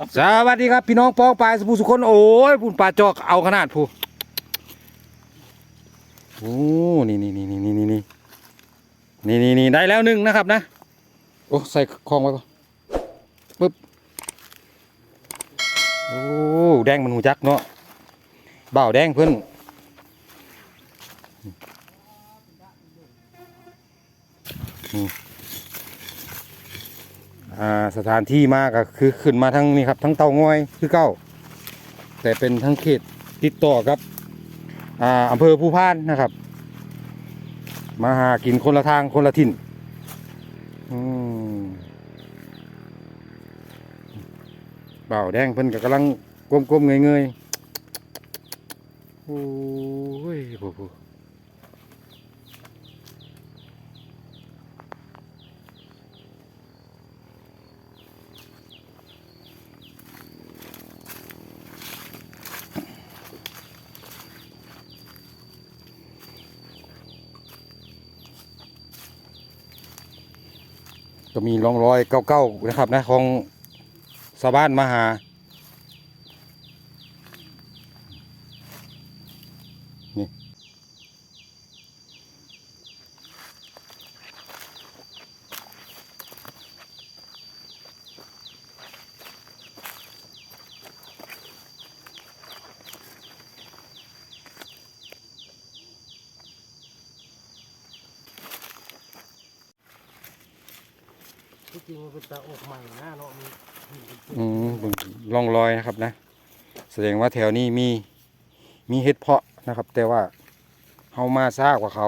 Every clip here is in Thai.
สวัสดีครับพี่น้องปองปลายสุภูสุคนโอ้ยพุ่นปลาจอกเอาขนาดผู้โอ้นี่นี่นี่นี่นี่นี่นี่นี่นี่นี่ได้แล้วหนึ่งนะครับนะโอ้ใส่คลองไว้ก่อนปึ๊บโอ้แดงมันหูจักเนาะเบ่าแดงเพิ่นนี่อ่าสถานที่มาก็คือขึ้นมาทั้งนี่ครับทั้งเตางอยคือเก้า แต่เป็นทั้งเขตติดต่อกับอ่าอำเภอภูพานนะครับ มาหากินคนละทางคนละถิ่นอืมเบ่าแดงเพิ่นก็กำลังก้มๆเงยๆโอ้ยโอ้โห ก็มีร่องรอยเก่าๆนะครับนะของชาวบ้านมาหา ที่จริงมันเป็นตาอกใหม่นะเนาะมีอืมเบิ่งร่องรอยนะครับนะ แสดงว่าแถวนี้มีมีเห็ดเพาะนะครับ แต่ว่าเฮามาซ่ากว่าเขา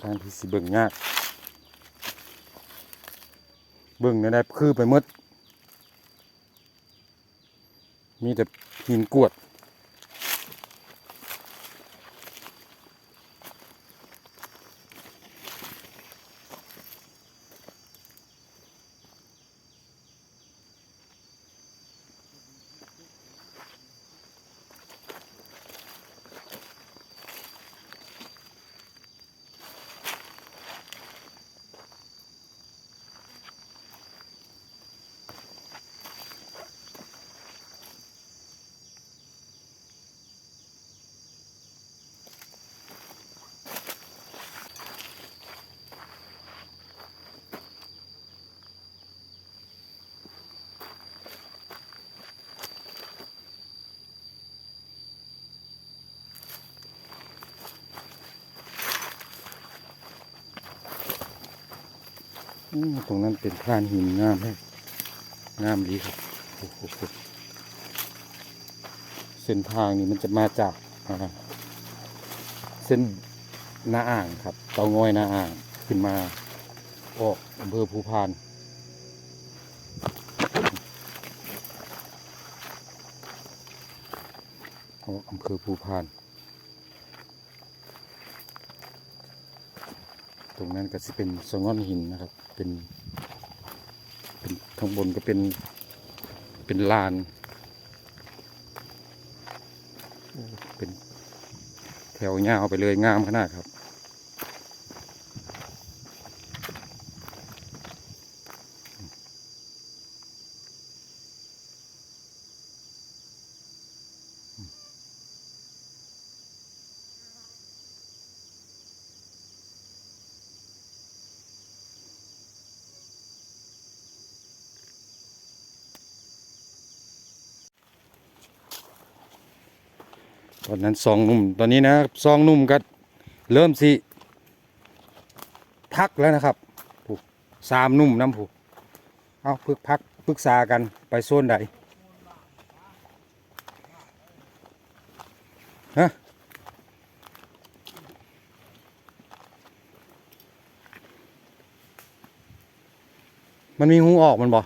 ค่อนข้างที่สิเบิ่งยากเบิ่งเนี่ยได้คือไปมด มีแต่หินกรวด ตรงนั้นเป็นพรานหินงามเลยงามดีครับเส้นทางนี้มันจะมาจากเส้นนาอ่างครับ เตางอยนาอ่างขึ้นมาออกอำเภอภูพาน ออกอำเภอภูพาน รงนั้นก็จะเป็นสงอนหินนะครับ เป็นเป็นข้างบนก็เป็นเป็นลาน เป็นแถวยาวไปเลยงามขนาดครับ อตอนนั้นสองนุ่มตอนนี้นะสองนุ่มก็เริ่มสิพักแล้วนะครับผูกสามนุ่มน้ำผูกเอาพึกพักปรึกษากันไปโซนใดฮะมันมีหูออกมันบ่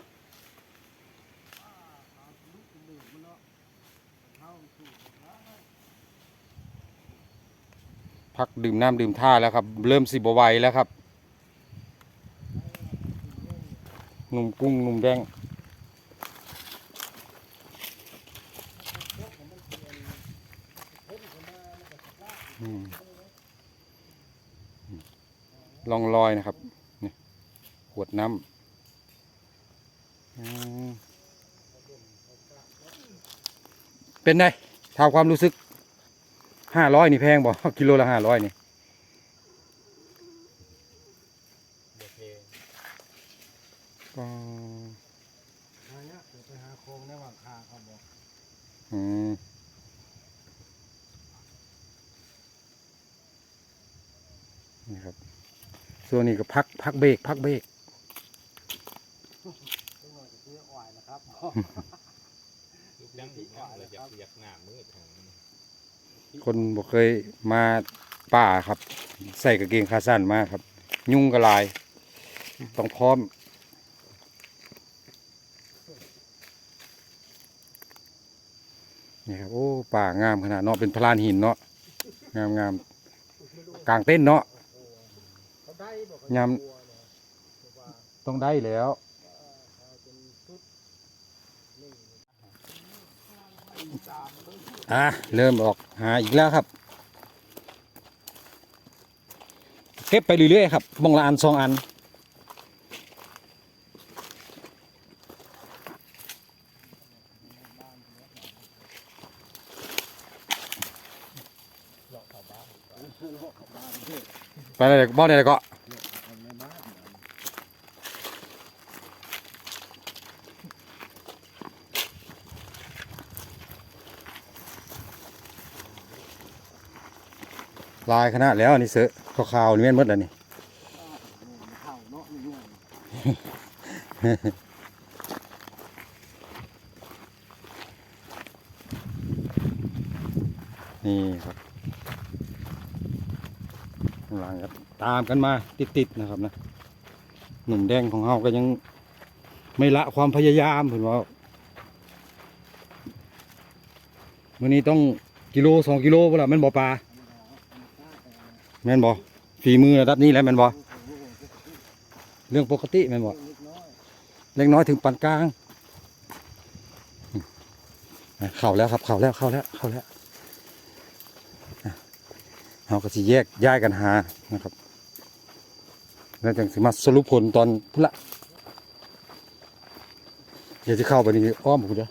ดื่มน้ำดื่มท่าแล้วครับ เริ่มสิบไหวแล้วครับหนุ่มกุ้งหนุ่มแดงลองลอยนะครับนี่ขวดน้ำเป็นไงถามความรู้สึก ห้าร้อยนี่แพงบ่กิโลละห้าร้อยนี่ก็หาเนี่ยเดี๋ยวไปหาโครงในหว่างคาเขาบอกอืมนี่ครับส่วนนี้ก็พักพักเบรกพักเบรกซึ่งเราจะซื้ออ่อยนะครับลูกน้ำอีกน้ำเราอยากอยากหน้ามืดทาง คนบ่เคยมาป่าครับ ใส่กางเกงขาสั้นมาครับ ยุ่งกระลาย ต้องพร้อม นี่ครับ โอ้ ป่างามขนาดเนาะเป็นพลานหินเนาะงามงามกลางเต้นเนาะเขาได้บอกยำต้องได้แล้ว เขาเป็นชุดนี่ อะเริ่มออกหาอีกแล้วครับ เก็บไปเรื่อยๆครับบองละอันสองอันไปเลยบ้านไหนก็ ทำในบ้านเนี่ย ลายขนาดแล้วอันนี้เสือขาวๆนี่แม่นหมดแล้วนี่เข่าเนาะนี่เนี่นี่ครับข้างหลังครับตามกันมาติดๆนะครับนะหนุ่มแดงของเราก็ยังไม่ละความพยายามเห็นว่าวันนี้ต้องกิโลสองกิโลเวลาแม่นบ่ปลา แม่นบ่ฝีมือระดับนี้แหล้วแม่นบ่เรื่องปกติแม่นบ่เล็กน้อเล็กน้อยถึงปานกลางเข้าแล้วครับเข้าแล้วเข้าแล้วเข้าแล้วเราก็สิแยกย้ายกันหานะครับแล้วจังสิมาสรุปผลตอนพุ่นละเดี๋ยวจะเข้าไปนี่อ้อมผมเดียว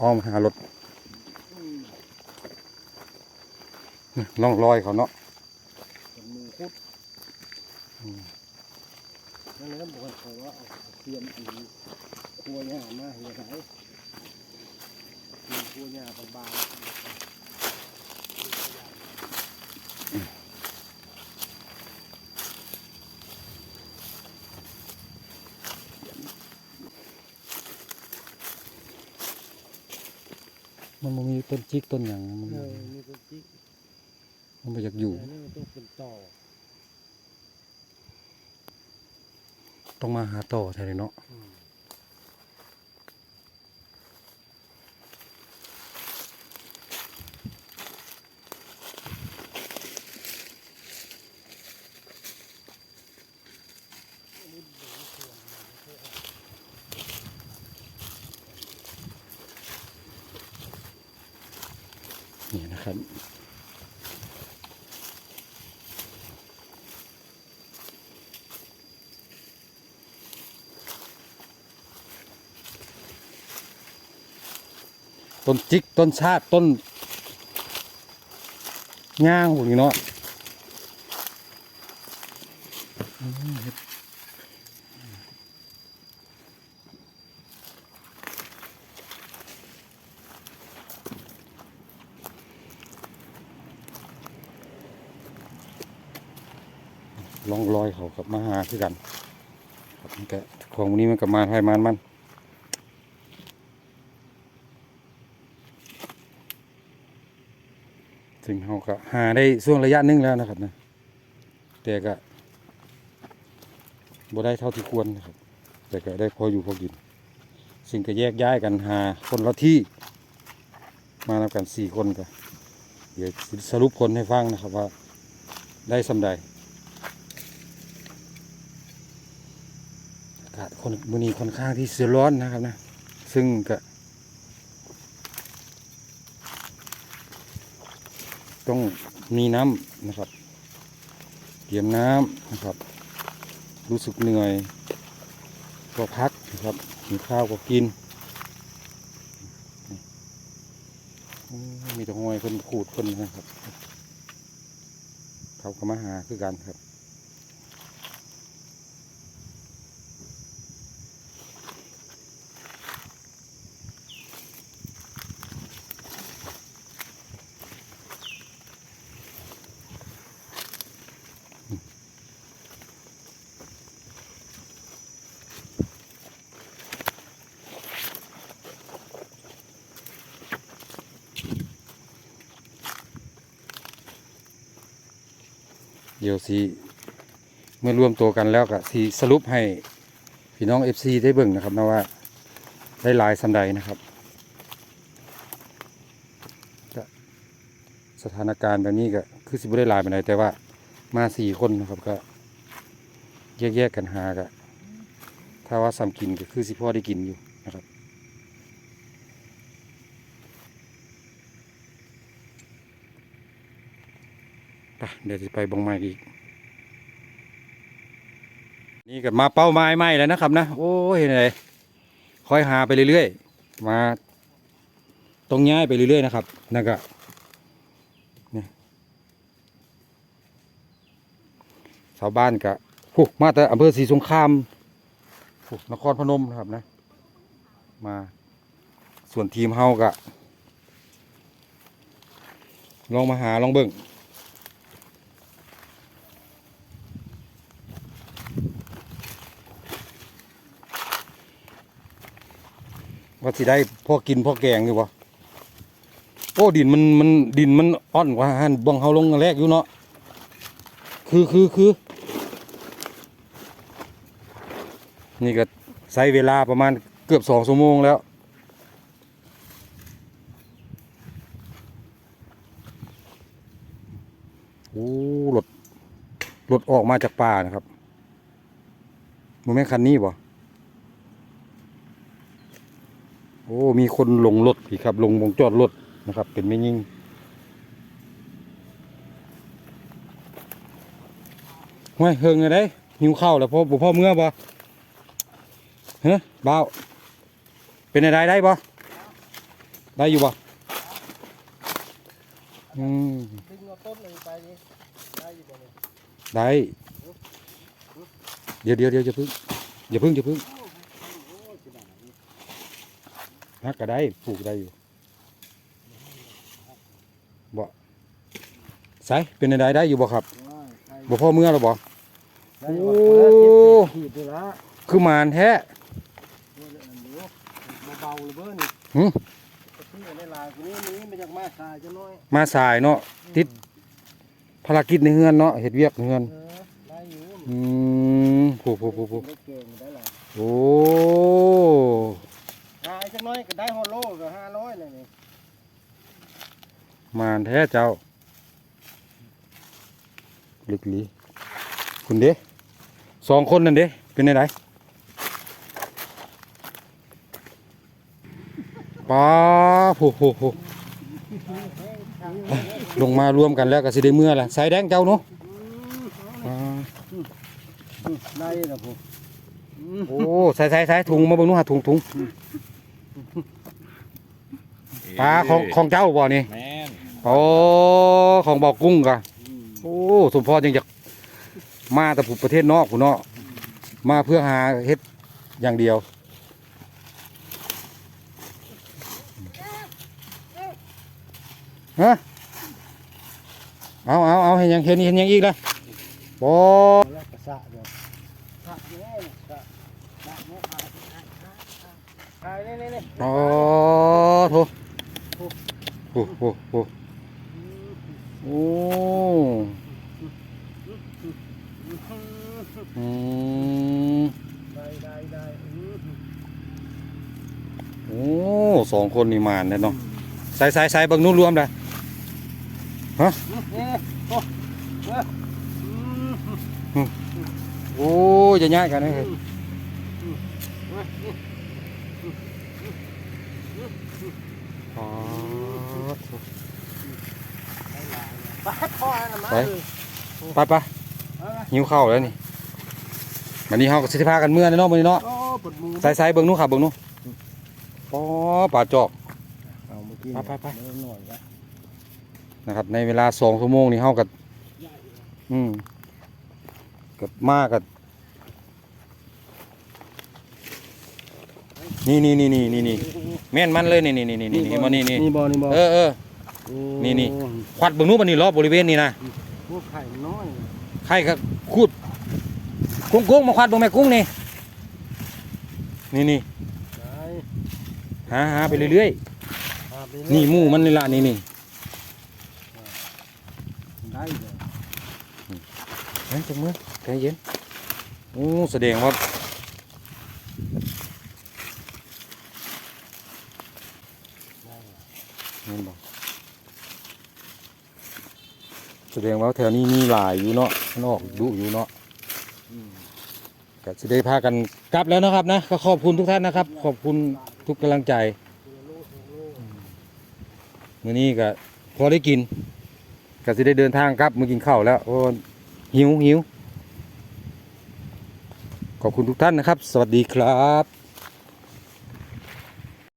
อ้อมหารถล่องรอยเขาเนาะ นั่นเลยบอกว่าเขาว่าเอาเตรียมอีครัวหญ้ามาเห็นไหมเตรียมครัวหญ้าบางๆมันบ่มีต้นจิกต้นอย่างมันเออมีเป็นจิ๊กมันไม่อยากอยู่แต่นี่มันต้องเป็นต่อ ต้องมาหาต่อแทนเลยเนาะ ต้นจิกต้นชาตต้นย่างพวกนี้เนาะลองลอยเขากับมาหาคือกันแรับมัก็ของวันนี้มันกับมาไทยมันมัน ถึงเขาก็หาได้ช่วงระยะหนึงแล้วนะครับนะแต่ก็บ่ได้เท่าที่ควรนะครับ แต่ก็ได้พออยู่พอกินสิ่งก็แยกย้ายกันหาคนละที่ มานำกันสี่คนก็เดี๋ยวสรุปผลให้ฟังนะครับว่าได้สำใดอากาศคนมือนี้ค่อนข้างที่เสียร้อนนะครับนะ ซึ่งก็ ต้องมีน้ำนะครับ เตรียมน้ำนะครับ รู้สึกเหนื่อยก็พักนะครับกินข้าวก็กินมีแต่ห้อยคนขูดคนนะครับ เขาก็มาหาคือกันครับ ดี๋ยวสิเมื่อรวมตัวกันแล้วก็สิสรุปให้พี่น้อง FC ได้เบิ่งนะครับนะว่าได้หลายสำใดนะครับสถานการณ์แบบนี้ก็คือสิบได้หลายไปไหนแต่ว่ามาสี่คนนะครับก็แยกๆกันหาก็ถ้าว่าซ้ำกินก็คือสิพ่อได้กินอยู่นะครับ ไป เดี๋ยวจะไปบงไม้อีก นี่ก็มาเป้าไม้ไม้แล้วนะครับนะ โอ้ยไหนคอยหาไปเรื่อยๆ มาตรงย้ายไปเรื่อยๆนะครับนั่นก็ชาวบ้านก็หูมาแต่อำเภอศรีสงครามหูนครพนมนะครับนะ มาส่วนทีมเฮาก็ลองมาหาลองเบิ่ง ว่าสิได้พ่อกินพ่อแกงอยู่บ่โอ้ดินมันมันดินมันอ่อนกว่าหันบังเฮาลงอันแรกอยู่เนาะคือคือคือนี่ก็ใช้เวลาประมาณเกือบสองชั่วโมงแล้ว โอ้รถรถออกมาจากป่านะครับโมแม่คันนี้บ่ โอ้มีคนลงรถพี่ครับ ลงวงจอดรถนะครับ เป็นไม่ยิ่งห้วยเฮิงไงได้หิวข้าวแล้วพ่อบ่พ่อเมื่อบ่เฮ้ยบ่าวเป็นอะไรได้บ่ได้อยู่บ่อืมดึงเอาต้นหนึ่งไปนี่ได้อยู่บ่เนี่ยได้ เดี๋ยวเดี๋ยวเดี๋ยวอย่าพึ่งอย่าพึ่งอย่าพึ่ง โอ้ยจะได้นี่ ฮักก็ได้ปลูกได้อยู่บ่ใส่เป็นอะไรได้อยู่บ่ครับว้ายใครบ่พ่อเมื่อแล้วบ่ได้อยู่โอ้บ่เจ็ดสิบขีดเลยละคือมานแท้เออเดี๋ยวอันเดียวเบาๆเลยเบ้อนี่หึกระที่ในลายคนนี้มันนี้มาจากมาสายจะน้อยมาสายเนาะติดภารกิจในเฮือนเนาะเฮ็ดเวียกในเฮือนเออได้อยู่อืมโผู้ผู้ผู้ผู้ได้เก่งได้ละโอ้หาย จักหน้อยก็ได้ฮอลโลก็ห้าร้อยเลยนี่มานแท้เจ้า ลึกหลีคุณเด้สองคนนั่นเด้เป็นไงไดป้าผู้ผู้ผู้ลงมารวมกันแล้วก็สิได้เมื่อละสายแดงเจ้าเนาะอ่าได้ละผมโอ้ใส่ใส่ใส่ถุงมาเบิ่งนู่นหาถุงถุง ปลาของของเจ้าบ่นี่แม่นโอ้ของบ่อกุ้งกะโอ้สมพรยังจะมาแต่ผู้ประเทศนอกผู้เนาะมาเพื่อหาเฮ็ดอย่างเดียว ฮะ เอาเอาเอาเห็นยังเห็นเห็นยังอีกละบ่สะเดี๋ยวสะเนี่ยสะสะเนี่ยขาดขาดขาดขาดขาดนี่นี่นี่อ๋อโถ โอ้โหโอ้โอ้อืมได้ได้ได้โอ้สองคนนี่มานเนี่ยเนใส่ใส่ใส่บิ่งนู้นรวมเลยนี่โอ้เอออืมโอ้ยจะง่ายกันนะเฮ้ย อ๋อไปพ่อนะมาไปเลยไปไปหิวข้าวแล้วนี่วันนี้เฮาก็สิพากันเมื่อเนาะมื้อนี้เนาะโอ้ปวดมือใส่ใส่เบิ่งนู้นครับเบิ่งนู้นอ๋อปลาจอกเอาเมื่อกี้ไปไปไปเดินหน่อยละนะครับ ในเวลาสองชั่วโมงนี่เฮาก็อืมกับมากับนี่นี่นี่นี่นี่นี่ แม่นมันเลยนี่นี่นี่นี่นี่นี่มานี่นี่นี่บ่นี่บ่เออเออนี่นี่ ควัดเบิ่งนู้นบันนี้รอบบริเวณนี้นะพวกไข่น้อยใครก็คูดกุ้งกุ้งมาควัดเบิ่งแม่กุ้งนี่นี่นี่ได้หาหาไปเรื่อยพาไปๆนี่หมู่มันนี่ละนี่นี่ได้เลยเฮ้ยจังมือใจเย็นโอ้แสดงว่า ได้เลย นี่บอกแสดงว่าแถวนี้มีหลายอยู่เนาะนอกดุอยู่เนาะก็จะได้พากันกลับแล้วนะครับนะก็ขอบคุณทุกท่านนะครับ ขอบคุณทุกกำลังใจตัวโลตัวโลมื้อนี้ก็พอได้กินก็จะได้เดินทางกลับมากินข้าวแล้วโอ้หิวหิวขอบคุณทุกท่านนะครับ สวัสดีครับ